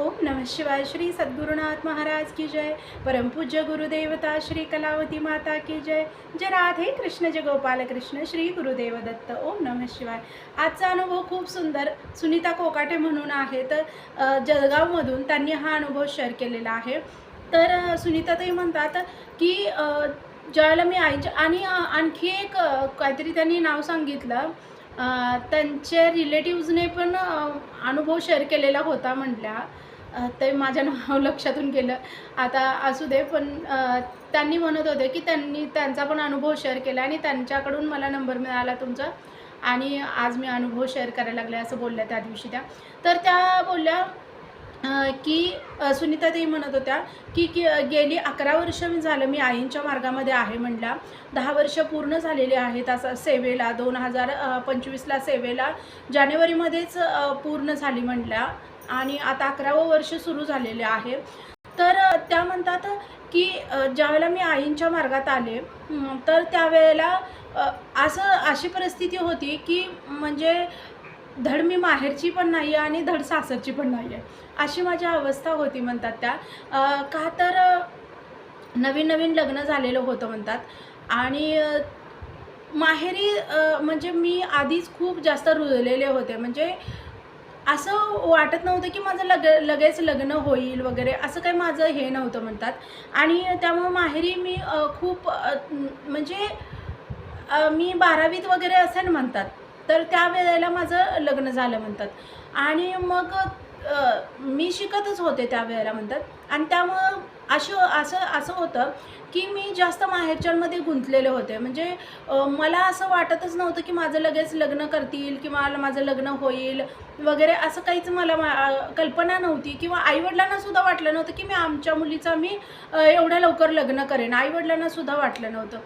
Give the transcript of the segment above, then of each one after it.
ओम नमः शिवाय श्री सद्गुरुनाथ महाराज की जय। परमपूज्य गुरुदेवता श्री कलावती माता की जय। जय राधे कृष्ण जय गोपाल कृष्ण श्री गुरुदेव दत्त ओम नमः शिवाय। आजचा अनुभव खूप सुंदर सुनीता कोकाटे म्हणून आहेत. तर जळगावमधून त्यांनी हा अनुभव शेअर केलेला आहे. तर सुनीता सुनीताताई म्हणतात की ज्यावेळेला मी आईच्या आणि आणखी एक काहीतरी त्यांनी नाव सांगितलं. त्यांच्या रिलेटिव्जने पण अनुभव शेअर केलेला होता म्हटल्या ते माझ्या नाव लक्षातून गेलं. आता असू दे पण त्यांनी म्हणत होते की त्यांनी त्यांचा पण अनुभव शेअर केला आणि त्यांच्याकडून मला नंबर मिळाला तुमचा. आणि आज मी अनुभव शेअर करायला लागले असं बोलल्या त्या दिवशी त्या. तर त्या बोलल्या की सुनीता सुनीताताई म्हणत होत्या की की गेली अकरा वर्ष मी झालं मी आईंच्या मार्गामध्ये आहे म्हणल्या दहा वर्ष पूर्ण झालेली आहेत असं सेवेला दोन हजार पंचवीसला सेवेला जानेवारीमध्येच पूर्ण झाली म्हणल्या आणि आता अकरावं वर्ष सुरू झालेले आहे. तर त्या म्हणतात की ज्यावेळेला मी आईंच्या मार्गात आले तर त्यावेळेला असं अशी परिस्थिती होती की म्हणजे धड मी माहेरची पण नाही आहे आणि धड सासरची पण नाही आहे अशी माझी अवस्था होती म्हणतात त्या. का तर नवीन नवीन लग्न झालेलं होतं म्हणतात. आणि माहेरी म्हणजे मी आधीच खूप जास्त रुजलेले होते. म्हणजे असं वाटत नव्हतं की माझं लग लगेच लग्न होईल वगैरे असं काही माझं हे नव्हतं म्हणतात. आणि त्यामुळं माहेरी मी खूप म्हणजे मी बारावीत वगैरे असेल म्हणतात. तर त्या वेळेला माझं लग्न झालं म्हणतात. आणि मग मी शिकतच होते त्या वेळेला म्हणतात. आणि त्यामुळं असं असं असं होतं की मी जास्त माहेरच्यांमध्ये गुंतलेले होते. म्हणजे मला असं वाटतच नव्हतं की माझं लगेच लग्न करतील किंवा माझं लग्न होईल वगैरे असं काहीच मला मा- कल्पना नव्हती. किंवा आईवडिलांनासुद्धा वाटलं नव्हतं की मी आमच्या मुलीचं मी एवढ्या लवकर लग्न करेन. आईवडिलांनासुद्धा वाटलं नव्हतं.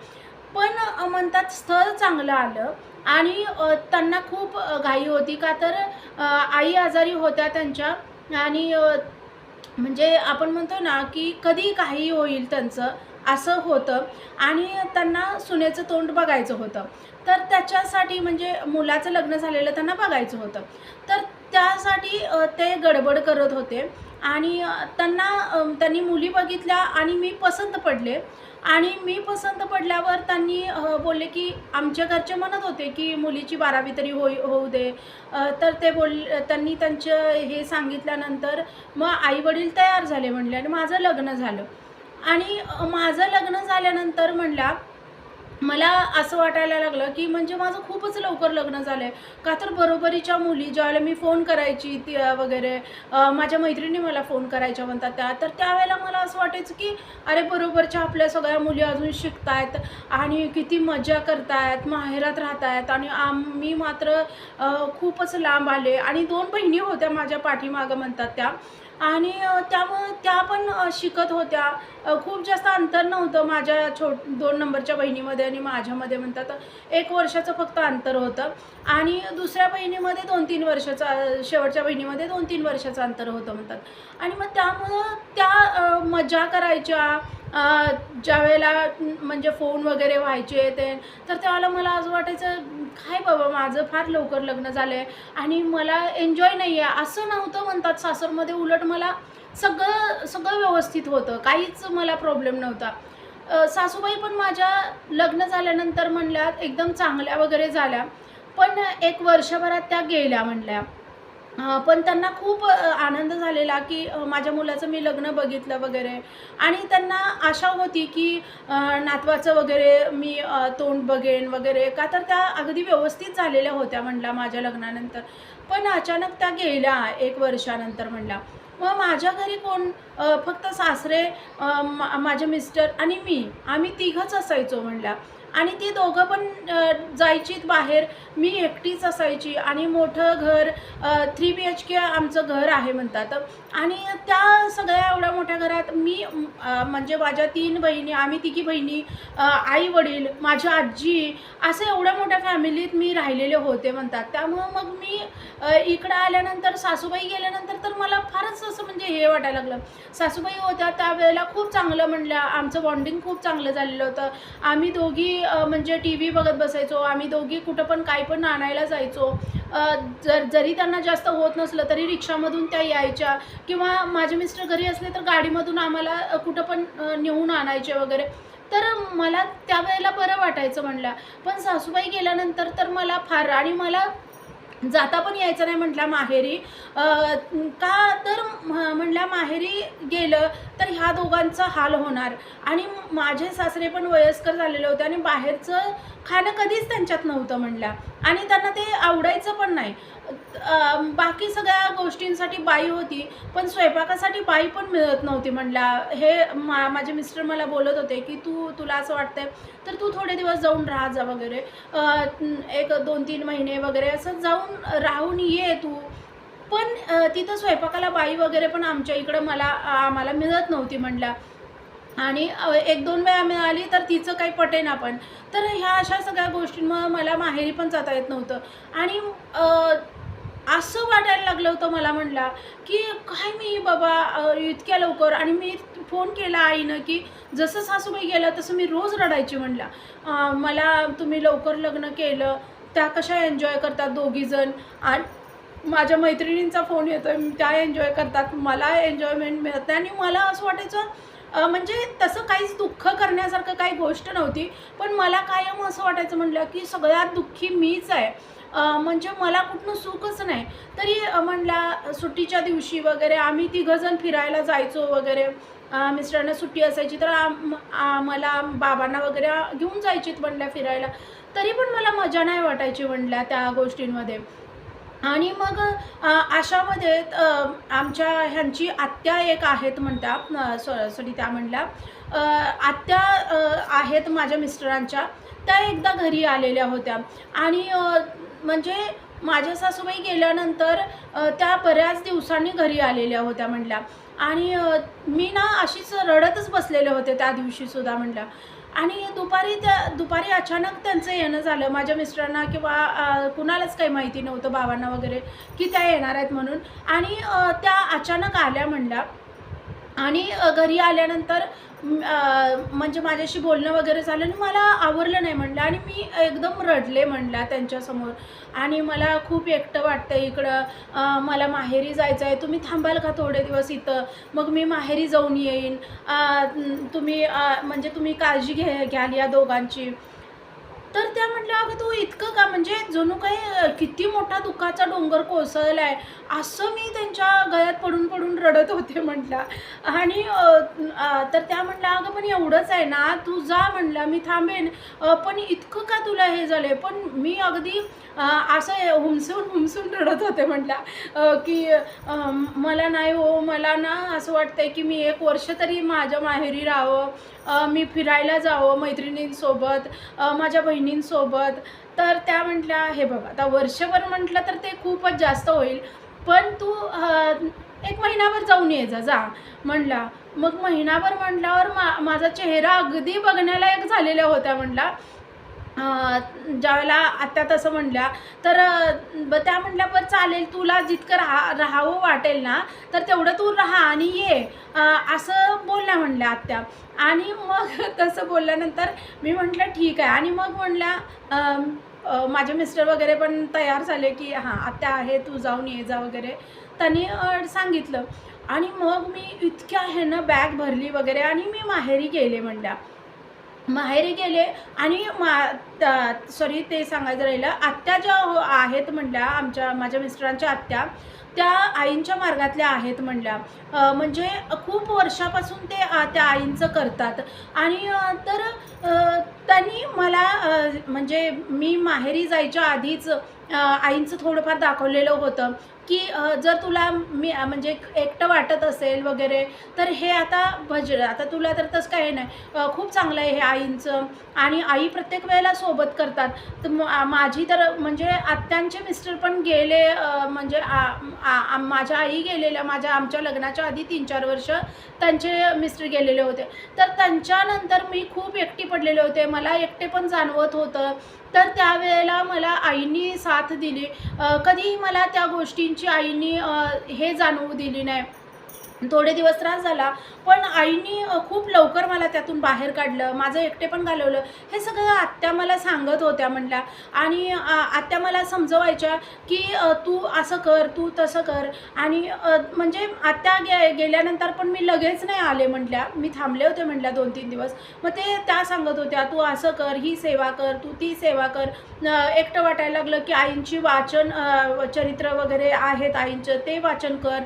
पण म्हणतात स्थळ चांगलं आलं. आणि त्यांना खूप घाई होती. का तर आई आजारी होत्या त्यांच्या आणि म्हणजे आपण म्हणतो ना की कधी काही होईल त्यांचं असं होतं. आणि त्यांना सुनेचं तोंड बघायचं होतं. तर त्याच्यासाठी म्हणजे मुलाचं लग्न झालेलं त्यांना बघायचं होतं. तर त्यासाठी ते गडबड करत होते. आणि त्यांना त्यांनी मुली बघितल्या आणि मी पसंत पडले. आणि मी पसंत पडल्यावर त्यांनी बोलले की आमच्या घरचे म्हणत होते की मुलीची बारावी तरी होई होऊ दे. तर ते बोल त्यांनी त्यांचं हे सांगितल्यानंतर मग आईवडील तयार झाले म्हणले आणि माझं लग्न झालं. आणि माझं लग्न झाल्यानंतर म्हणल्या मला असं वाटायला लागलं की म्हणजे माझं खूपच लवकर लग्न झालं आहे का तर बरोबरीच्या मुली ज्यावेळेला मी फोन करायची ती वगैरे माझ्या मैत्रिणी मला फोन करायच्या म्हणतात त्या. तर त्यावेळेला मला असं वाटायचं की अरे बरोबरच्या आपल्या सगळ्या मुली अजून शिकतायत आणि किती मजा करतायत माहेरात राहतायत आणि आम्ही मात्र खूपच लांब आले. आणि दोन बहिणी होत्या माझ्या पाठीमागं म्हणतात त्या. आणि त्यामुळं त्या पण शिकत होत्या. खूप जास्त अंतर नव्हतं माझ्या छोट दोन नंबरच्या बहिणीमध्ये आणि माझ्यामध्ये म्हणतात एक वर्षाचं फक्त अंतर होतं. आणि दुसऱ्या बहिणीमध्ये दोन तीन वर्षाचं शेवटच्या बहिणीमध्ये दोन तीन वर्षाचं अंतर होतं म्हणतात. आणि मग त्यामुळं त्या मजा करायच्या. ज्या ज्यावेळेला म्हणजे फोन वगैरे व्हायचे ते तर त्यावेळेला मला असं वाटायचं काय बाबा माझं फार लवकर लग्न झालं आहे आणि मला एन्जॉय नाही आहे असं नव्हतं म्हणतात सासरमध्ये. उलट मला सगळं सगळं व्यवस्थित होतं. काहीच मला प्रॉब्लेम नव्हता. सासूबाई पण माझ्या लग्न झाल्यानंतर म्हणल्या एकदम चांगल्या वगैरे झाल्या. पण एक वर्षभरात त्या गेल्या म्हणल्या. पण त्यांना खूप आनंद झालेला की माझ्या मुलाचं मी लग्न बघितलं वगैरे. आणि त्यांना आशा होती की नातवाचं वगैरे मी तोंड बघेन वगैरे. का तर त्या अगदी व्यवस्थित झालेल्या होत्या म्हणल्या माझ्या लग्नानंतर. पण अचानक त्या गेल्या एक वर्षानंतर म्हणला. मग माझ्या घरी कोण फक्त सासरे मा माझे मिस्टर आणि मी. आम्ही तिघंच असायचो म्हणल्या आणि ती दोघं पण जायचीत बाहेर. मी एकटीच असायची आणि मोठं घर थ्री बी एच के आमचं घर आहे म्हणतात. आणि त्या सगळ्या एवढ्या मोठ्या घरात मी म्हणजे माझ्या तीन बहिणी आम्ही तिघी बहिणी आई वडील माझी आजी असं एवढ्या मोठ्या फॅमिलीत मी राहिलेले होते म्हणतात. त्यामुळं मग मी इकडं आल्यानंतर सासूबाई गेल्यानंतर तर मला फारच असं म्हणजे हे वाटायला लागलं. सासूबाई होत्या त्यावेळेला खूप चांगलं म्हणल्या. आमचं बॉन्डिंग खूप चांगलं झालेलं होतं. आम्ही दोघी म्हणजे टी व्ही बघत बसायचो. आम्ही दोघी कुठं पण काय पण आणायला जायचो. जर जरी त्यांना जास्त होत नसलं तरी रिक्षामधून त्या यायच्या किंवा माझे मिस्टर घरी असले तर गाडीमधून आम्हाला कुठं पण नेऊन आणायचे वगैरे. तर मला त्यावेळेला बरं वाटायचं म्हणलं. पण सासूबाई गेल्यानंतर तर मला फार आणि मला जाता पण यायचं नाही म्हटल्या माहेरी. का तर म्हणल्या माहेरी गेलं तर ह्या दोघांचा हाल होणार. आणि माझे सासरे पण वयस्कर झालेले होते आणि बाहेरचं खाणं कधीच त्यांच्यात नव्हतं म्हणल्या आणि त्यांना ते आवडायचं पण नाही. बाकी सगळ्या गोष्टींसाठी बाई होती पण स्वयंपाकासाठी बाई पण मिळत नव्हती म्हटल्या हे मा माझे मिस्टर मला बोलत होते की तू तुला असं वाटतंय तर तू थोडे दिवस जाऊन राहा जा वगैरे. एक दोन तीन महिने वगैरे असं जाऊन राहून ये तू. पण तिथं स्वयंपाकाला बाई वगैरे पण आमच्या इकडं मला आम्हाला मिळत नव्हती म्हणल्या. आणि एक दोन वेळा मिळाली तर तिचं काही पटेना पण. तर ह्या अशा सगळ्या गोष्टींमुळं मला माहेरी पण जाता येत नव्हतं. आणि असं वाटायला लागलं होतं मला म्हणला की काय मी बाबा इतक्या लवकर? आणि मी फोन केला आईनं की जसं सासूबाई गेलं तसं मी रोज रडायची म्हणला. मला तुम्ही लवकर लग्न केलं त्या कशा एन्जॉय करतात दोघीजण? आणि माझ्या मैत्रिणींचा फोन येतो आहे त्या एन्जॉय करतात. मला एन्जॉयमेंट मिळत नाही. आणि मला असं वाटायचं म्हणजे तसं काहीच दुःख करण्यासारखं काही गोष्ट नव्हती. पण मला कायम असं वाटायचं म्हटलं की सगळ्यात दुःखी मीच आहे. म्हणजे मला कुठनं सुखच नाही. तरी म्हणला सुट्टीच्या दिवशी वगैरे आम्ही तिघंजण फिरायला जायचो वगैरे. मिस्टरांना सुट्टी असायची तर आम- मला बाबांना वगैरे घेऊन जायचीत म्हणल्या फिरायला. तरी पण मला मजा नाही वाटायची म्हणल्या त्या गोष्टींमध्ये. आणि मग अशामध्ये आमच्या ह्यांची आत्या एक आहेत म्हणता सॉरी त्या म्हणल्या. आत्या आहेत माझ्या मिस्टरांच्या. त्या एकदा घरी आलेल्या होत्या. आणि म्हणजे माझ्या सासूबाई गेल्यानंतर त्या बऱ्याच दिवसांनी घरी आलेल्या होत्या म्हणल्या. आणि मी ना अशीच रडतच बसलेले होते त्या दिवशीसुद्धा म्हणल्या. आणि दुपारी त्या दुपारी अचानक त्यांचं येणं झालं. माझ्या मिस्टरांना किंवा कुणालाच काही माहिती नव्हतं बाबांना वगैरे की त्या येणार आहेत म्हणून. आणि त्या अचानक आल्या म्हणल्या आणि घरी आल्यानंतर म्हणजे माझ्याशी बोलणं वगैरे झालं आणि मला आवरलं नाही म्हणलं आणि मी एकदम रडले म्हणल्या त्यांच्यासमोर. आणि मला खूप एकटं वाटतं इकडं. मला माहेरी जायचं आहे. तुम्ही थांबाल का थोडे दिवस इथं? मग मी माहेरी जाऊन येईन. तुम्ही म्हणजे तुम्ही काळजी घे घ्याल या दोघांची. तर त्या म्हटल्या अगं तू इतकं का म्हणजे जणू काही किती मोठा दुःखाचा डोंगर कोसळला आहे असं मी त्यांच्या गळ्यात पडून पडून रडत होते म्हटलं. आणि तर त्या म्हटल्या अगं पण एवढंच आहे ना तू जा म्हटलं मी थांबेन पण इतकं का तुला हे झालं पण मी अगदी असं हुमसून हुमसून रडत होते म्हटल्या की मला नाही हो मला ना असं वाटतंय की मी एक वर्ष तरी माझ्या माहेरी राहावं मी फिरायला जावं मैत्रिणींसोबत माझ्या बहिणींसोबत. तर त्या म्हटल्या हे बघ आता वर्षभर म्हटलं तर ते खूपच जास्त होईल पण तू एक महिनाभर जाऊन ये जा जा. म्हणला मग महिनाभर म्हटल्यावर मा माझा चेहरा अगदी बघण्यालायक झालेल्या होत्या म्हटला. ज्यावेळेला आत्या तसं म्हणल्या तर ब त्या म्हटल्या बरं चालेल तुला जितकं राहा राहावं वाटेल ना तर तेवढं तू राहा आणि ये. असं बोलल्या म्हणल्या आत्या. आणि मग तसं बोलल्यानंतर मी म्हटलं ठीक आहे. आणि मग म्हणल्या माझे मिस्टर वगैरे पण तयार झाले की हां आत्या आहे तू जाऊन ये जा वगैरे. त्यांनी सांगितलं. आणि मग मी इतक्या ह्यानं बॅग भरली वगैरे आणि मी माहेरी गेले म्हणल्या. माहेरी गेले आणि मा सॉरी ते सांगायचं राहिलं. आत्या ज्या हो- आहेत म्हणल्या आमच्या माझ्या मिस्टरांच्या आत्या त्या आईंच्या मार्गातल्या आहेत म्हणल्या. म्हणजे खूप वर्षापासून ते त्या आईंचं करतात. आणि तर त्यांनी मला म्हणजे मी माहेरी जायच्या आधीच आईंचं थोडंफार दाखवलेलं होतं की जर तुला मी म्हणजे एकटं वाटत असेल वगैरे तर हे आता भजन आता तुला तर तसं काही नाही. खूप चांगलं आहे हे आईंचं आणि आई प्रत्येक वेळेला सोबत करतात. तर माझी तर म्हणजे आत्यांचे मिस्टर पण गेले म्हणजे आ- माझ्या आई गेलेल्या माझ्या आमच्या लग्नाच्या आधी तीन चार वर्ष त्यांचे मिस्टर गेलेले होते. तर त्यांच्यानंतर मी खूप एकटी पडलेले होते. मला एकटे पण जाणवत होतं. तर त्यावेळेला मला आईनी साथ दिली. कधीही मला त्या गोष्टींची आईनी हे जाणवू दिली नाही. थोडे दिवस त्रास झाला पण आईनी खूप लवकर मला त्यातून बाहेर काढलं. माझं एकटे पण घालवलं. हे सगळं आत्या मला सांगत होत्या म्हणल्या. आणि आत्या मला समजवायच्या की तू असं कर तू तसं कर. आणि म्हणजे आत्या गे गेल्यानंतर पण मी लगेच नाही आले म्हटल्या मी थांबले होते म्हटल्या दोन तीन दिवस. मग ते त्या सांगत होत्या तू असं कर ही सेवा कर तू ती सेवा कर. एकटं वाटायला लागलं की आईंची वाचन चरित्र वगैरे आहेत आईंचं ते वाचन कर.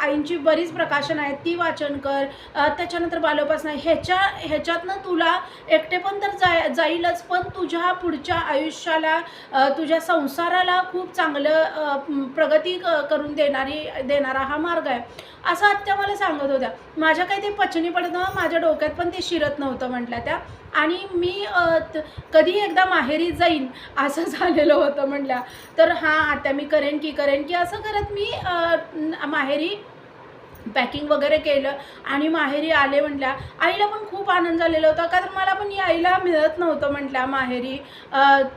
आईंची बरीच प्रकाशन आहेत ती वाचन कर त्याच्यानंतर बालोपासना ह्याच्या ह्याच्यातनं तुला एकटे पण तर जाय जाईलच पण तुझ्या पुढच्या आयुष्याला तुझ्या संसाराला खूप चांगलं प्रगती क- करून देणारी देणारा हा मार्ग आहे. असं आत्या मला सांगत होत्या. माझ्या काही ते पचनी पडत नव्हतं माझ्या डोक्यात पण ते शिरत नव्हतं म्हटल्या त्या. आणि मी त- कधी एकदा माहेरी जाईन असं झालेलं होतं म्हटल्या. तर हां आता मी करेन की करेन की असं करत मी माहेरी पॅकिंग वगैरे केलं आणि माहेरी आले म्हटल्या आईला पण खूप आनंद झालेला होता. का तर मला पण यायला मिळत नव्हतं म्हटल्या माहेरी.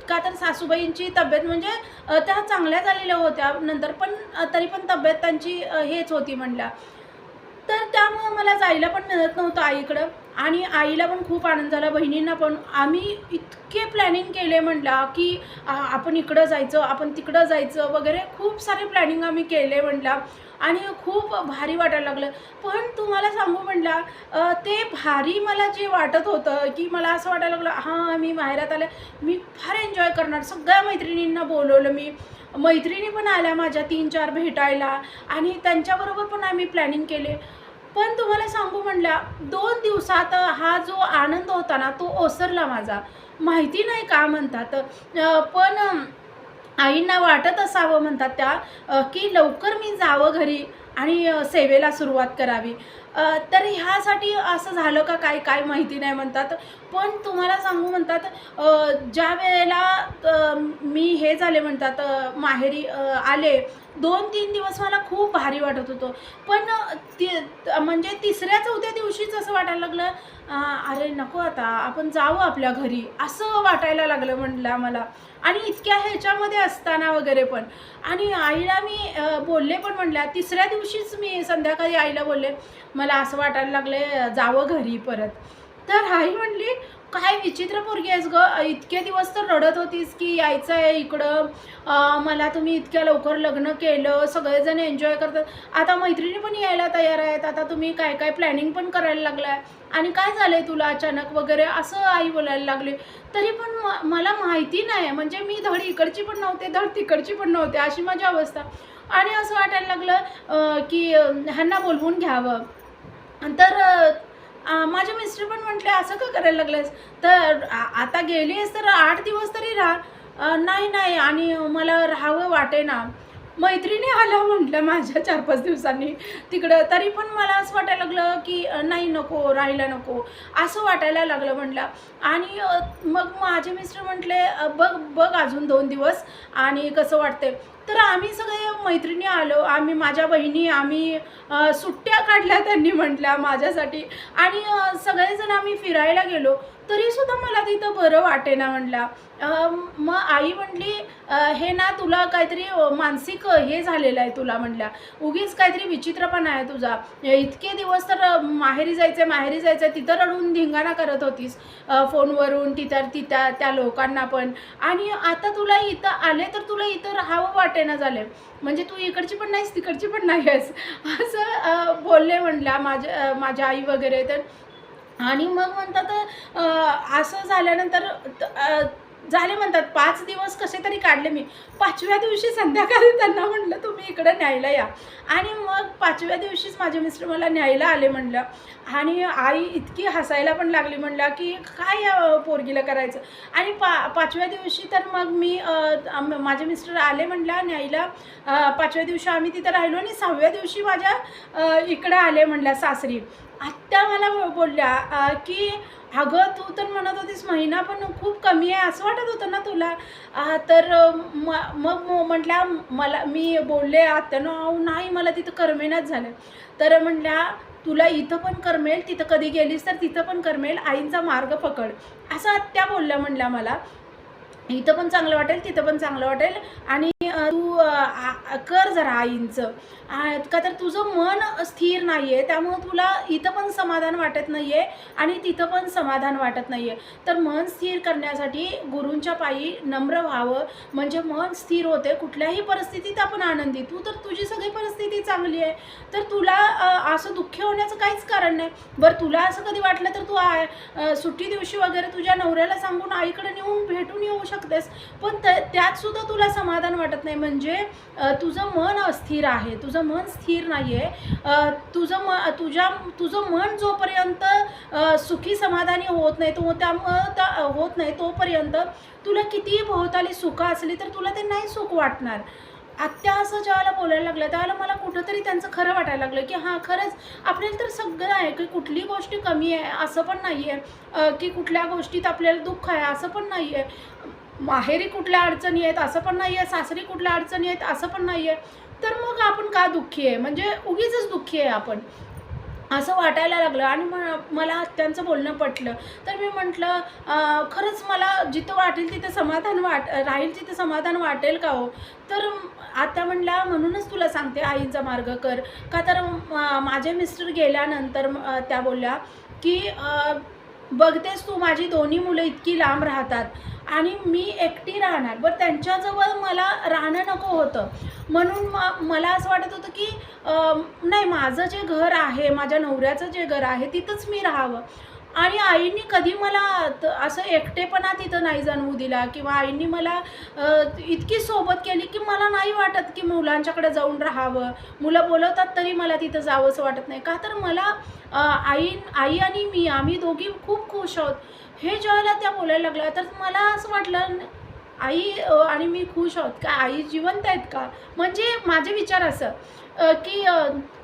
का तर सासूबाईंची तब्येत म्हणजे त्या चांगल्या झालेल्या होत्या. नंतर पण तरी पण तब्येत त्यांची हेच होती म्हटल्या. तर त्यामुळं मला जायला पण मिळत नव्हतं आईकडं. आणि आईला पण खूप आनंद झाला बहिणींना पण. आम्ही इतके प्लॅनिंग केले म्हटला की आपण इकडं जायचं आपण तिकडं जायचं वगैरे खूप सारे प्लॅनिंग आम्ही केले म्हटला आणि खूप भारी वाटायला लागलं. पण तुम्हाला सांगू म्हटला ते भारी मला जे वाटत होतं की मला असं वाटायला लागलं हां मी माहेरात आले मी फार एन्जॉय करणार. सगळ्या मैत्रिणींना बोलवलं मी. मैत्रिणी पण आल्या माझ्या तीन चार भेटायला आणि त्यांच्याबरोबर पण आम्ही प्लॅनिंग केले. पण तुम्हाला सांगू म्हणल्या दोन दिवसात हा जो आनंद होता ना तो ओसरला माझा. माहिती नाही का म्हणतात पण आईंना वाटत असावं म्हणतात त्या की लवकर मी जावं घरी आणि सेवेला सुरुवात करावी. तर ह्यासाठी असं झालं का? काय काय माहिती नाही म्हणतात. पण तुम्हाला सांगू म्हणतात ज्या वेळेला मी हे झाले म्हणतात माहेरी आले दोन तीन दिवस मला खूप भारी वाटत होतं. पण ती म्हणजे तिसऱ्या चौथ्या दिवशीच असं वाटायला लागलं अरे नको आता आपण जावं आपल्या घरी असं वाटायला लागलं म्हटलं मला. आणि इतक्या ह्याच्यामध्ये असताना वगैरे पण. आणि आईला मी बोलले पण म्हटल्या तिसऱ्या दिवशीच मी संध्याकाळी आईला बोलले मला असं वाटायला लागले जावं घरी परत. तर आई म्हणली काय विचित्र पोरगी आहेस ग. इतके दिवस तर रडत होतीस की यायचं आहे इकडं मला तुम्ही इतक्या लवकर लग्न केलं सगळेजण एन्जॉय करतात. आता मैत्रिणी पण यायला तयार आहेत. आता तुम्ही काय काय प्लॅनिंग पण करायला लागलाय. आणि काय झालंय तुला अचानक वगैरे? असं आई बोलायला लागली. तरी पण म- मला माहिती नाही. म्हणजे मी धड इकडची पण नव्हते धड तिकडची पण नव्हते. अशी माझी अवस्था. आणि असं वाटायला लागलं की ह्यांना बोलवून घ्यावं. तर माझे मिस्टर पण म्हटले असं का करायला लागलेस तर आता गेली आहेस तर आठ दिवस तरी राहा. नाही नाही आणि मला राहावं वाटे ना मैत्रिणी आल्या म्हटलं माझ्या चार पाच दिवसांनी तिकडं. तरी पण मला असं वाटायला लागलं की नाही नको राहायला नको. असं वाटायला लागलं म्हटलं. आणि मग माझे मिस्टर म्हटले बघ बघ अजून दोन दिवस आणि कसं वाटते तर आम्ही सगळे मैत्रिणी आलो. आम्ही माझ्या बहिणी आम्ही सुट्ट्या काढल्या त्यांनी म्हटल्या माझ्यासाठी. आणि सगळेजण आम्ही फिरायला गेलो. तरीसुद्धा मला तिथं बरं वाटेना म्हणला. मग आई म्हणली हे ना तुला काहीतरी मानसिक हे झालेलं आहे तुला म्हणल्या. उगीच काहीतरी विचित्रपणा आहे तुझा. इतके दिवस तर माहेरी जायचं माहेरी जायचं तिथं रडून धिंगाणा करत होतीस फोनवरून तिथं तिथं त्या लोकांना पण. आणि आता तुला इथं आले तर तुला इथं राहावं वाटेना झालं म्हणजे तू इकडची पण नाहीस तिकडची पण नाही आहेस असं बोलले म्हणल्या माझ्या माझ्या आई वगैरे. तर आणि मग म्हणतात असं झाल्यानंतर त- झाले म्हणतात पाच दिवस कसे तरी काढले मी. पाचव्या दिवशी संध्याकाळी त्यांना म्हटलं तुम्ही इकडं न्यायला या. आणि मग पाचव्या दिवशीच माझे मिस्टर मला न्यायला आले म्हणलं. आणि आई इतकी हसायला पण लागली म्हणलं की काय या पोरगीला करायचं? आणि पा पाचव्या दिवशी तर मग मी माझे मिस्टर आले म्हणल्या न्यायला. पाचव्या दिवशी आम्ही तिथं राहिलो आणि सहाव्या दिवशी माझ्या इकडं आले म्हणल्या सासरी. आत्ता मला बोलल्या की अगं तू तर म्हणत होतीस महिना पण खूप कमी आहे असं वाटत होतं ना तुला? तर म- मग म्हटल्या मला मी बोलले आत्यानं अहो नाही मला तिथं करमेनाच झालं. तर म्हटल्या तुला इथं पण करमेल तिथं कधी गेलीस तर तिथं पण करमेल आईंचा मार्ग पकड. असं आत्या बोलल्या म्हणल्या मला. इथं पण चांगलं वाटेल तिथं पण चांगलं वाटेल. आणि तू कर जरा आईंचं. का तर तुझं मन स्थिर नाही आहे त्यामुळं तुला इथं पण समाधान वाटत नाही आहे आणि तिथं पण समाधान वाटत नाही आहे तर मन स्थिर करण्यासाठी गुरूंच्या पायी नम्र व्हावं. म्हणजे मन स्थिर होते कुठल्याही परिस्थितीत आपण आनंदी. तू तर तुझी सगळी परिस्थिती चांगली आहे. तर तुला असं दुःखी होण्याचं काहीच कारण नाही. बरं तुला असं कधी वाटलं तर तू आ- सुट्टी दिवशी वगैरे तुझ्या नवऱ्याला सांगून आईकडे नेऊन भेटून येऊ शकतेस. पण त्यात सुद्धा तुला समाधान वाटत नाही. म्हणजे तुझं मन अस्थिर आहे. तुझं मन स्थिर नाही आहे तुझं म तुझ्या तुझं मन जोपर्यंत सुखी समाधानी होत नाही तो त्यामुळं त्या होत नाही तोपर्यंत तुला कितीही भोवताली सुख असली तर तुला ते नाही सुख वाटणार. आत्या असं ज्यावेळेला बोलायला लागलं त्यावेळेला मला कुठंतरी त्यांचं खरं वाटायला लागलं की हां खरंच आपल्याला तर सगळं आहे की कुठली गोष्ट कमी आहे असं पण नाही आहे की कुठल्या गोष्टीत आपल्याला दुःख आहे असं पण नाही आहे माहेरी कुठल्या अडचणी आहेत असं पण नाही आहे सासरी कुठल्या अडचणी आहेत असं पण नाही आहे तर मग आपण का दुःखी आहे? म्हणजे उगीच दुःखी आहे आपण. असं वाटायला लागलं आणि म मला आत्यांचं बोलणं पटलं. तर मी म्हटलं खरंच मला जिथं वाटेल तिथं समाधान वाट राहील तिथं समाधान वाटेल का हो? तर आता म्हणल्या म्हणूनच तुला सांगते आईचा मार्ग कर. का तर माझे मिस्टर गेल्यानंतर त्या बोलल्या की बघतेस तू माझी दोन्ही मुलं इतकी लांब राहतात. आणि मी एकटी राहणार. बरं त्यांच्याजवळ मला राहणं नको होतं. म्हणून म मला असं वाटत होतं की नाही माझं जे घर आहे माझ्या नवऱ्याचं जे घर आहे तिथंच मी राहावं. आणि आईनी कधी मला असं एकटेपणा तिथं नाही जाणवू दिला किंवा आईनी मला इतकी सोबत केली की मला नाही वाटत की मुलांच्याकडे जाऊन राहावं. मुलं बोलवतात तरी मला तिथं जावंसं वाटत नाही. का तर मला आई आई आणि मी आम्ही दोघी खूप खुश आहोत. हे ज्यावेळेला त्या बोलायला लागल्या तर मला असं वाटलं आई आणि मी खुश आहोत. का आई जिवंत आहेत का? म्हणजे माझे विचार असं की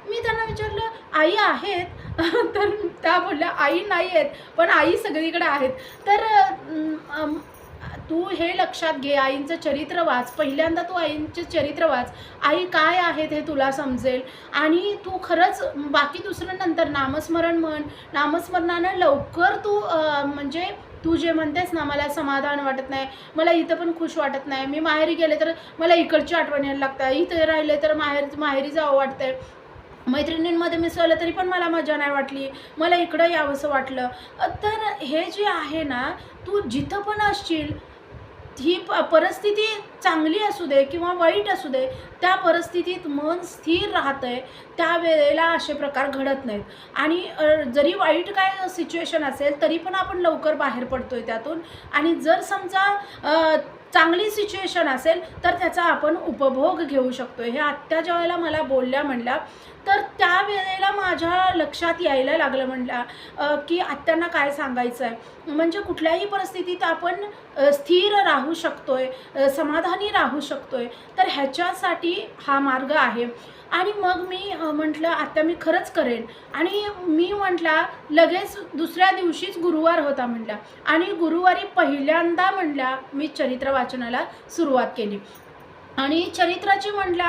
मी त्यांना विचारलं आई आहेत? तर त्या बोलल्या आई नाही आहेत पण आई सगळीकडे आहेत. तर अम, तू हे लक्षात घे आईंचं चरित्र वाच. पहिल्यांदा तू आईंचे चरित्र वाच. आई काय आहेत हे तुला समजेल. आणि तू खरंच बाकी दुसरं नंतर नामस्मरण म्हण. नामस्मरणानं लवकर तू म्हणजे तू जे म्हणतेस ना मला समाधान वाटत नाही मला इथं पण खुश वाटत नाही. मी माहेरी गेले तर मला इकडची आठवण यायला लागतं. इथं राहिले तर माहेर माहेरी जावं वाटतंय. मैत्रिणींमध्ये मिसळलं तरी पण मला मजा नाही वाटली. मला इकडं यावंसं वाटलं. तर हे जे आहे ना तू जिथं पण असशील ही प परिस्थिती चांगली असू दे किंवा वाईट असू दे त्या परिस्थितीत मन स्थिर राहतं आहे त्यावेळेला असे प्रकार घडत नाहीत. आणि जरी वाईट काय सिच्युएशन असेल तरी पण आपण लवकर बाहेर पडतो आहे त्यातून. आणि जर समजा चांगली सिच्युएशन असेल तर त्याचा आपण उपभोग घेऊ शकतो हे आत्या ज्या वेळेला मला बोलल्या म्हणल्या तर त्यावेळेला माझ्या लक्षात यायला लागलं म्हणल्या की आत्यांना काय सांगायचं आहे म्हणजे कुठल्याही परिस्थितीत आपण स्थिर राहू शकतोय समाधानी राहू शकतोय. तर ह्याच्यासाठी हा मार्ग आहे. आणि मग मी म्हटलं आता मी खरंच करेन. आणि मी म्हटला लगेच दुसऱ्या दिवशीच गुरुवार होता म्हटल्या आणि गुरुवारी पहिल्यांदा म्हटल्या मी चरित्र वाचनाला सुरुवात केली. आणि चरित्राची म्हटल्या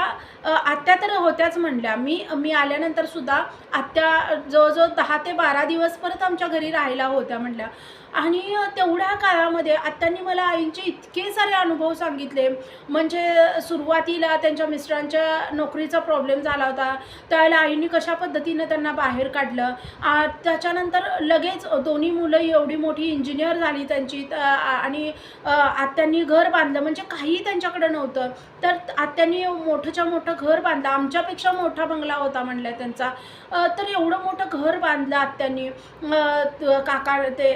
आत्या तर होत्याच म्हणल्या मी मी आल्यानंतर सुद्धा आत्या जवळजवळ दहा ते बारा दिवस परत आमच्या घरी राहायला होत्या म्हटल्या. आणि तेवढ्या काळामध्ये आत्यांनी मला आईंचे इतके सारे अनुभव सांगितले. म्हणजे सुरुवातीला त्यांच्या मिस्टरांच्या नोकरीचा प्रॉब्लेम झाला होता. त्यावेळेला आईने कशा पद्धतीनं त्यांना बाहेर काढलं? आ, त्याच्यानंतर लगेच दोन्ही मुलं एवढी मोठी इंजिनियर झाली त्यांची. आणि आत्यांनी घर बांधलं. म्हणजे काहीही त्यांच्याकडे नव्हतं. तर आत्यांनी मोठंच्या मोठं घर बांधलं. आमच्यापेक्षा मोठा बंगला होता म्हणलं त्यांचा. तर एवढं मोठं घर बांधलं आत्यांनी. काका ते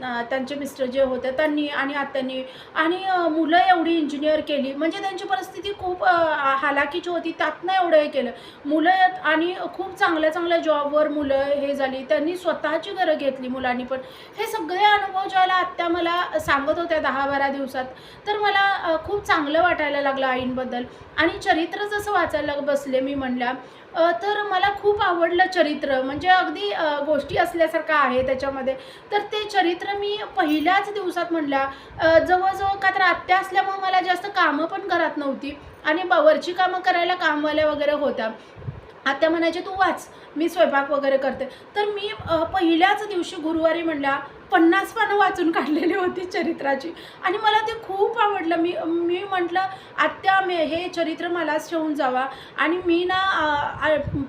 त्यांचे मिस्टर जे होते त्यांनी आणि आत्यांनी आणि मुलं एवढी इंजिनियर केली. म्हणजे त्यांची परिस्थिती खूप हालाकीची होती. त्यातनं एवढं हे केलं. मुलं आणि खूप चांगल्या चांगल्या जॉबवर मुलं हे झाली. त्यांनी स्वतःची घरं घेतली मुलांनी पण. हे सगळे अनुभव ज्याला आत्या मला सांगत होत्या दहा बारा दिवसात तर मला खूप चांगलं वाटायला लागलं आईंबद्दल. आणि चरित्र जसं वाचायला बसले मी म्हणल्या तर मला खूप आवडलं चरित्र. म्हणजे अगदी गोष्टी असल्यासारखं आहे त्याच्यामध्ये. तर ते चरित्र मी पहिल्याच दिवसात म्हणल्या जवळजवळ का तर आत्या असल्यामुळे मला जास्त कामं पण घरात नव्हती. आणि वरची कामं करायला कामवाल्या वगैरे होत्या. आत्या म्हणायचे तू वाच मी स्वयंपाक वगैरे करते. तर मी पहिल्याच दिवशी गुरुवारी म्हणल्या पन्नास पानं वाचून काढलेली होती चरित्राची. आणि मला ते खूप आवडलं. मी मी म्हटलं आत्या मी हे चरित्र मलाच ठेवून जावा. आणि मी ना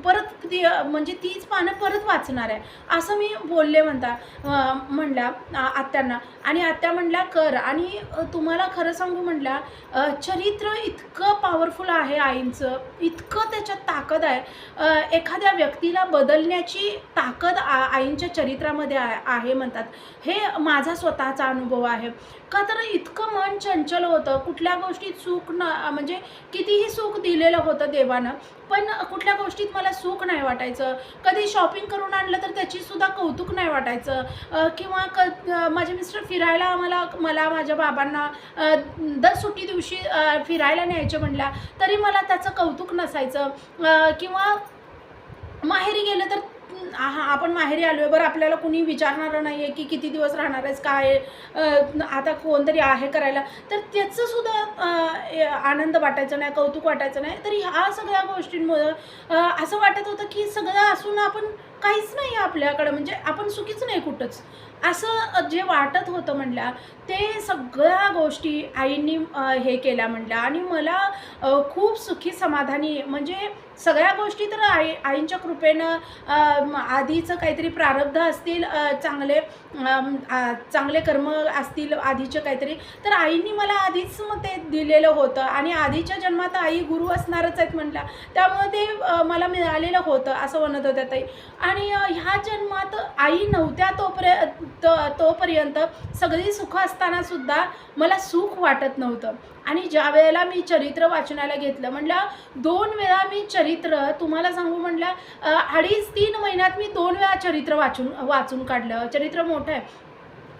परत ती म्हणजे तीच पानं परत वाचणार आहे. असं मी बोलले म्हणता अ, म्हणल्या आत्यांना. आणि आत्या म्हणल्या कर. आणि तुम्हाला खरं सांगू म्हणल्या चरित्र इतकं पॉवरफुल आहे आईंचं इतकं त्याच्यात ताकद आहे. एखाद्या व्यक्तीला बदलण्याची ताकद आ आईंच्या चरित्रामध्ये आहे म्हणतात. हे माझा स्वतःचा अनुभव आहे. का तर इतकं मन चंचल होतं कुठल्या गोष्टीत सुख न म्हणजे कितीही सुख दिलेलं होतं देवानं पण कुठल्या गोष्टीत मला सुख नाही वाटायचं. कधी शॉपिंग करून आणलं तर त्याचीसुद्धा कौतुक नाही वाटायचं. किंवा क माझे मिस्टर फिरायला आम्हाला मला माझ्या बाबांना दर सुट्टी दिवशी फिरायला न्यायचे म्हणल्या तरी मला त्याचं कौतुक नसायचं. किंवा माहेरी गेलं तर हा आपण माहेरी आलो आहे बरं आपल्याला कुणी विचारणारं नाही आहे की किती दिवस राहणार आहेस काय आता कोणतरी आहे करायला. तर त्याचंसुद्धा आनंद वाटायचं नाही कौतुक वाटायचं नाही. तर ह्या सगळ्या गोष्टींमुळं असं वाटत होतं की सगळं असून आपण काहीच नाही आहे आपल्याकडं म्हणजे आपण सुखीच नाही कुठंच. असं जे वाटत होतं म्हणल्या ते सगळ्या गोष्टी आईंनी हे केल्या म्हणल्या. आणि मला खूप सुखी समाधानी म्हणजे सगळ्या गोष्टी तर आई आईंच्या कृपेनं आधीचं काहीतरी प्रारब्ध असतील चांगले चांगले कर्म असतील आधीचे काहीतरी तर आईंनी मला आधीच मग ते दिलेलं होतं. आणि आधीच्या जन्मात आई गुरु असणारच आहेत म्हटल्या त्यामुळे ते मला मिळालेलं होतं असं म्हणत होत्या ताई. आणि ह्या जन्मात आई नव्हत्या तोपर्यंत तोपर्यंत सगळी सुख असताना सुद्धा मला सुख वाटत नव्हतं. आणि ज्या वेळेला मी चरित्र वाचनाला घेतलं म्हटलं दोन वेळा मी चरित्र तुम्हाला सांगू म्हटलं अडीच तीन महिन्यात मी दोन वेळा चरित्र वाचून वाचून काढलं. चरित्र मोठं आहे.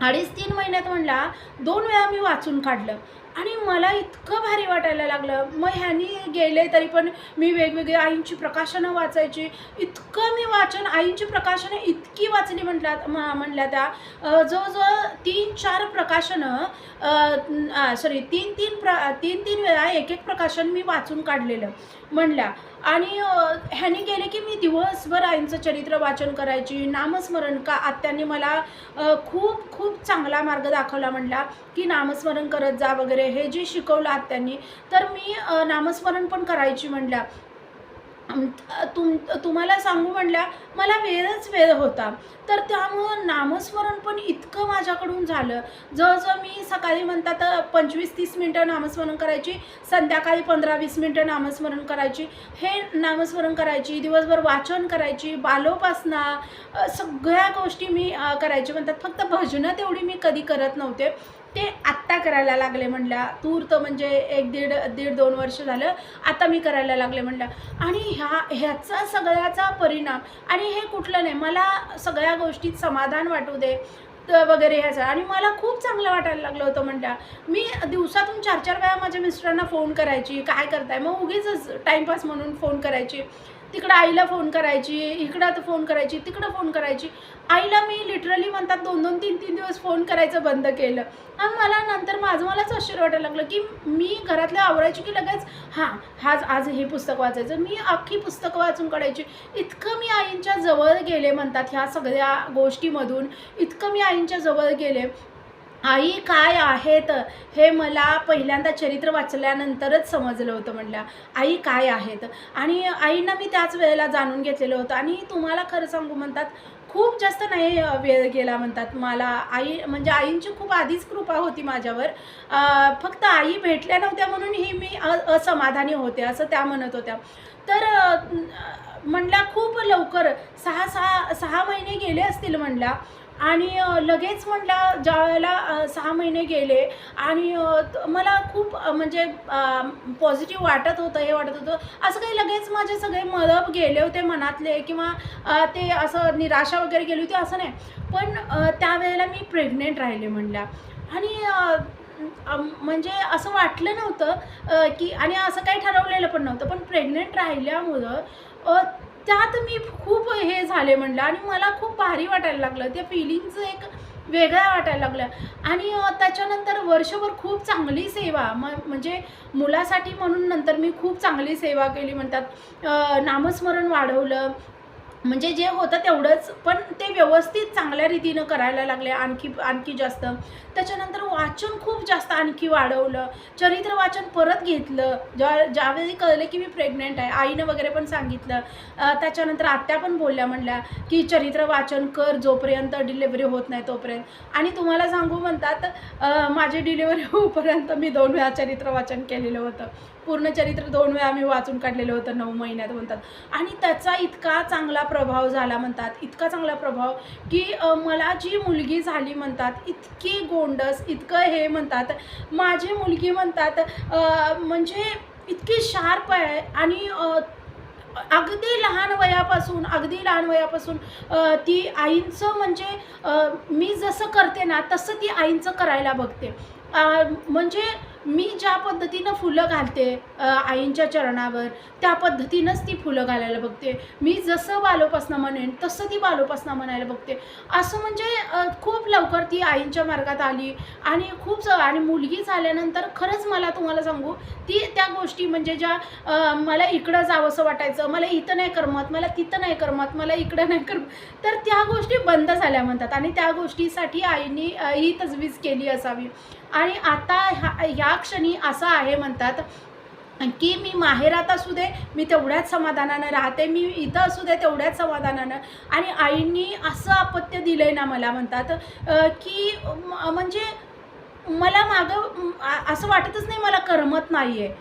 अडीच तीन महिन्यात म्हणला दोन वेळा मी वाचून काढलं. आणि मला इतकं भारी वाटायला लागलं. मग ह्यानी गेले तरी पण मी वेगवेगळी आईंची प्रकाशनं वाचायची. इतकं मी वाचन आईंची प्रकाशनं इतकी वाचली म्हटल्या म- म्हणल्या त्या. जवळजवळ तीन चार प्रकाशनं सॉरी तीन तीन प्र तीन तीन वेळा एक एक प्रकाशन मी वाचून काढलेलं. म्हणल्या. आणि ह्याने ह्यानी गेले की मी दिवसभर आईंचं चरित्र वाचन करायची नामस्मरण का आत्यांनी मला खूप खूप चांगला मार्ग दाखवला म्हणला की नामस्मरण करत जा वगैरे हे जे शिकवलं आत्यांनी तर मी नामस्मरण पण करायची म्हणल्या. तुम तुम्हाला सांगू म्हणल्या मला वेळच वेळ होता. तर त्यामुळं नामस्मरण पण इतकं माझ्याकडून झालं. जवळजवळ मी सकाळी म्हणतात पंचवीस तीस मिनटं नामस्मरण करायची संध्याकाळी पंधरा वीस मिनटं नामस्मरण करायची. हे नामस्मरण करायची दिवसभर वाचन करायची बालोपासना सगळ्या गोष्टी मी करायची. म्हणतात फक्त भजनं तेवढी मी कधी करत नव्हते. ते आत्ता करायला लागले म्हणल्या तर म्हणजे एक दीड दीड दोन वर्ष झालं आता मी करायला लागले म्हणल्या आणि ह्या ह्याचा सगळ्याचा परिणाम आणि हे कुठलं नाही मला सगळ्या गोष्टीत समाधान वाटू दे वगैरे ह्याचं. आणि मला खूप चांगलं वाटायला लागलं होतं म्हणल्या मी दिवसातून चार चार वेळा माझ्या मिस्टरांना फोन करायची काय करताय? मग उगीच टाईमपास म्हणून फोन करायची. तिकडं आईला फोन करायची इकडं तर फोन करायची तिकडं फोन करायची. आईला मी लिटरली म्हणतात दोन दोन तीन तीन दिवस फोन करायचं बंद केलं. आणि मला नंतर माझं मलाच आश्चर्य वाटायला लागलं की मी घरातल्या आवरायची की लगेच हां हाच आज हे पुस्तक वाचायचं. मी अख्खी पुस्तकं वाचून काढायची. इतकं मी आईंच्या जवळ गेले म्हणतात ह्या सगळ्या गोष्टीमधून. इतकं मी आईंच्या जवळ गेले. आई काय आहेत हे मला पहिल्यांदा चरित्र वाचल्यानंतरच समजलं होतं म्हणल्या आई काय आहेत? आणि आईंना मी त्याच वेळेला जाणून घेतलेलं होतं. आणि तुम्हाला खरं सांगू म्हणतात खूप जास्त नाही वेळ गेला म्हणतात मला. आई म्हणजे आईंची खूप आधीच कृपा होती माझ्यावर. फक्त आई भेटल्या नव्हत्या म्हणून ही मी असमाधानी होते असं त्या म्हणत होत्या. तर म्हणला खूप लवकर सहा सहा सहा महिने गेले असतील म्हणल्या आणि लगेच म्हटलं ज्या वेळेला सहा महिने गेले आणि मला खूप म्हणजे पॉझिटिव्ह वाटत होतं हे वाटत होतं. असं काही लगेच माझे सगळे मदब गेले होते मनातले किंवा ते असं निराशा वगैरे गेली होती असं नाही. पण त्यावेळेला मी प्रेग्नेंट राहिले म्हणल्या आणि म्हणजे असं वाटलं नव्हतं की आणि असं काही ठरवलेलं पण नव्हतं. पण प्रेग्नेंट राहिल्यामुळं त्यात मी खूप हे झाले म्हणलं आणि मला खूप भारी वाटायला लागलं. त्या फिलिंगचं एक वेगळ्या वाटायला लागल्या. आणि त्याच्यानंतर वर्षभर खूप चांगली सेवा म म्हणजे मुलासाठी म्हणून नंतर मी खूप चांगली सेवा केली म्हणतात. नामस्मरण वाढवलं. म्हणजे जे होतं तेवढंच पण ते व्यवस्थित चांगल्या रीतीनं करायला लागले आणखी आणखी जास्त. त्याच्यानंतर वाचन खूप जास्त आणखी वाढवलं. चरित्र वाचन परत घेतलं. ज्या ज्यावेळी कळलं की मी प्रेग्नेंट आहे आईनं वगैरे पण सांगितलं. त्याच्यानंतर आत्या पण बोलल्या म्हणल्या की चरित्र वाचन कर जोपर्यंत डिलेवरी होत नाही तोपर्यंत. आणि तुम्हाला सांगू म्हणतात माझी डिलिव्हरी होईपर्यंत मी दोन वेळा चरित्र वाचन केलेलं होतं. पूर्ण चरित्र दोन वेळा मी वाचून काढलेलं होतं नऊ महिन्यात म्हणतात. आणि त्याचा इतका चांगला प्रभाव झाला म्हणतात इतका चांगला प्रभाव की मला जी मुलगी झाली म्हणतात इतकी गोंडस इतकं हे म्हणतात. माझी मुलगी म्हणतात म्हणजे इतकी शार्प आहे आणि अगदी लहान वयापासून अगदी लहान वयापासून ती आईंचं म्हणजे मी जसं करते ना तसं ती आईंचं करायला बघते. म्हणजे मी ज्या पद्धतीनं फुलं घालते आईंच्या चरणावर त्या पद्धतीनंच ती फुलं घालायला बघते. मी जसं बालोपासना म्हणेन तसं ती बालोपासना म्हणायला बघते. असं म्हणजे खूप लवकर ती आईंच्या मार्गात आली आणि खूप आणि मुलगी झाल्यानंतर खरंच मला तुम्हाला सांगू ती त्या गोष्टी म्हणजे ज्या मला इकडं जावंसं वाटायचं मला इथं नाही करमत मला तिथं नाही करमत मला इकडं नाही करमत तर त्या गोष्टी बंद झाल्या म्हणतात. आणि त्या गोष्टीसाठी आईनी ही तजवीज केली असावी. आणि आता ह्या ह्या क्षणी असं आहे म्हणतात की मी माहेरात असू दे मी तेवढ्याच समाधानानं राहते मी इथं असू दे तेवढ्याच समाधानानं. आणि आईंनी असं अपत्य दिलं आहे ना मला म्हणतात की म्हणजे मला मागं असं वाटतच नाही मला करमत नाही आहे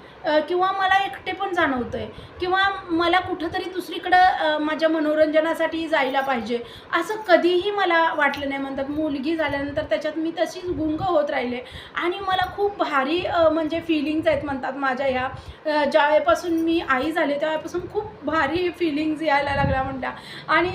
किंवा मला एकटे पण जाणवतं आहे किंवा मला कुठंतरी दुसरीकडं माझ्या मनोरंजनासाठी जायला पाहिजे. असं कधीही मला वाटलं नाही. म्हणतात मुलगी झाल्यानंतर त्याच्यात मी तशीच गुंग होत राहिले. आणि मला खूप भारी म्हणजे फिलिंग्ज आहेत म्हणतात माझ्या ह्या ज्यावेळेपासून मी आई झाले त्यावेळेपासून खूप भारी फिलिंग्ज यायला लागल्या म्हणत्या आणि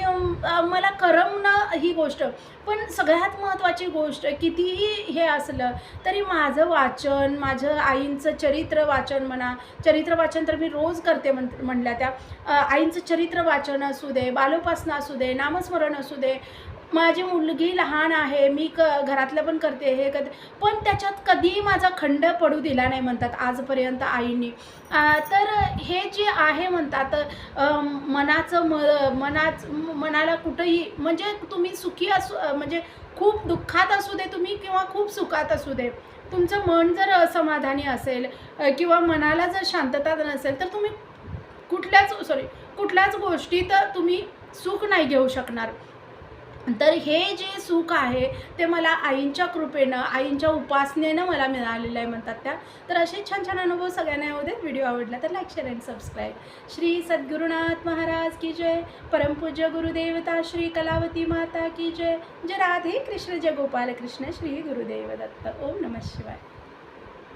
मला करमणं ही गोष्ट पण सगळ्यात महत्त्वाची गोष्ट कितीही हे असलं तरी माझं वाचन माझं आईंचं चरित्र वाचन म्हणा चरित्र वाचन तर मी रोज करते म्हण म्हणल्या त्या. आईंचं चरित्र वाचन असू दे बालोपासना असू दे नामस्मरण असू दे माझी मुलगी लहान आहे मी क घरातलं पण करते हे करते पण त्याच्यात कधीही माझा खंड पडू दिला नाही म्हणतात आजपर्यंत आईनी. तर हे जे आहे म्हणतात मनाचं म मनाच मनाला कुठंही म्हणजे तुम्ही सुखी असू म्हणजे खूप दुःखात असू दे तुम्ही किंवा खूप सुखात असू दे तुमचं मन जर असमाधानी असेल किंवा मनाला जर शांतता नसेल तर तुम्ही कुठल्याच सॉरी कुठल्याच गोष्टीत तुम्ही सुख नाही घेऊ शकणार. तर हे जे सुख आहे ते मला आईंच्या कृपेनं आईंच्या उपासनेनं मला मिळालेलं आहे म्हणतात त्या. तर असे छान छान अनुभव सगळ्यांना येऊ देत व्हिडिओ आवडला तर like share and subscribe Shri Sadgurunath Maharaj की जय. परमपूज्य गुरुदेवता श्री कलावती माता की जय. जय राधे कृष्ण जय गोपाल कृष्ण श्री गुरुदेव दत्त. ओम नमः शिवाय.